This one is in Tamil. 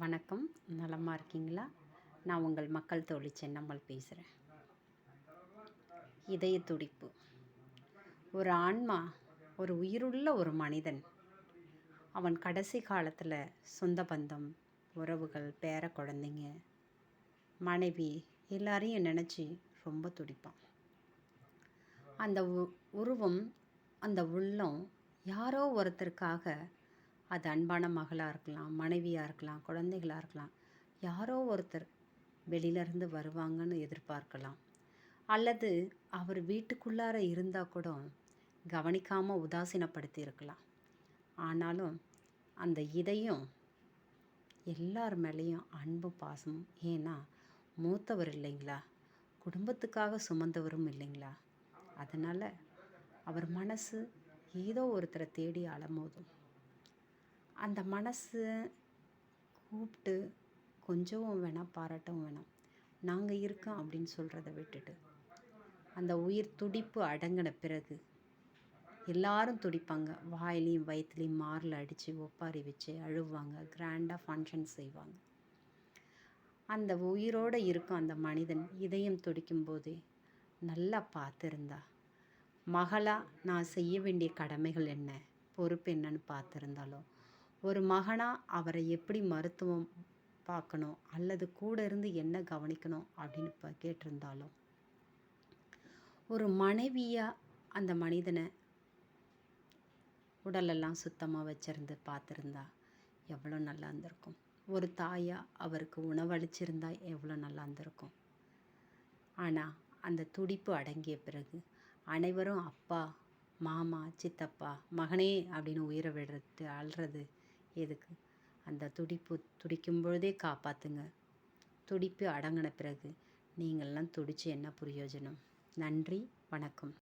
வணக்கம். நலமாக இருக்கீங்களா? நான் உங்கள் மக்கள் தோழி சென்னம்மல் பேசுகிறேன் இதய துடிப்பு. ஒரு ஆன்மா ஒரு உயிருள்ள ஒரு மனிதன். அவன் கடைசி காலத்தில் சொந்த பந்தம் உறவுகள் பேர குழந்தைங்க மனைவி எல்லாரையும் நினச்சி ரொம்ப துடிப்பான். அந்த உ- உருவம் அந்த உள்ளம் யாரோ ஒருத்தருக்காக அது அன்பான மகளாக இருக்கலாம் மனைவியாக இருக்கலாம் குழந்தைகளாக இருக்கலாம். யாரோ ஒருத்தர் வெளியிலேருந்து வருவாங்கன்னு எதிர்பார்க்கலாம். அல்லது அவர் வீட்டுக்குள்ளார இருந்தால் கூட கவனிக்காமல் உதாசீனப்படுத்தி இருக்கலாம். ஆனாலும் அந்த இதையும் எல்லார் மேலேயும் அன்பும் பாசமும். ஏன்னா மூத்தவர் இல்லைங்களா? குடும்பத்துக்காக சுமந்தவரும் இல்லைங்களா? அதனால் அவர் மனசு ஏதோ ஒருத்தரை தேடி அலமோதும். அந்த மனசு கூப்பிட்டு கொஞ்சவும் வேணாம் பாராட்டவும் வேணாம். நாங்கள் இருக்கோம் அப்படின்னு சொல்கிறத விட்டுட்டு அந்த உயிர் துடிப்பு அடங்கின பிறகு எல்லாரும் துடிப்பாங்க. வாயிலையும் வயிற்றுலையும் மாரில் அடித்து ஒப்பாரி வச்சு அழுவாங்க. கிராண்டாக ஃபங்க்ஷன் செய்வாங்க. அந்த உயிரோடு இருக்கும் அந்த மனிதன் இதயம் துடிக்கும் போதே நல்லா பார்த்துருந்தா மகளாக நான் செய்ய வேண்டிய கடமைகள் என்ன பொறுப்பு என்னன்னு பார்த்துருந்தாலும் ஒரு மகனாக அவரை எப்படி மருத்துவம் பார்க்கணும்? அல்லது கூட இருந்து என்ன கவனிக்கணும்? அப்படின்னு இப்போ கேட்டிருந்தாலும். ஒரு மனைவியாக அந்த மனிதனை உடலெல்லாம் சுத்தமாக வச்சிருந்து பார்த்துருந்தா எவ்வளோ நல்லா இருந்திருக்கும். ஒரு தாயாக அவருக்கு உணவளிச்சிருந்தா எவ்வளோ நல்லா இருந்திருக்கும். ஆனால் அந்த துடிப்பு அடங்கிய பிறகு அனைவரும் அப்பா மாமா சித்தப்பா மகனே அப்படின்னு உயிரை விடுறது அழுறது எதுக்கு? அந்த துடிப்பு துடிக்கும் பொழுதே காப்பாற்றுங்க துடிப்பு அடங்கின பிறகு நீங்கள்லாம் துடித்து என்ன பிரயோஜனம் நன்றி வணக்கம்.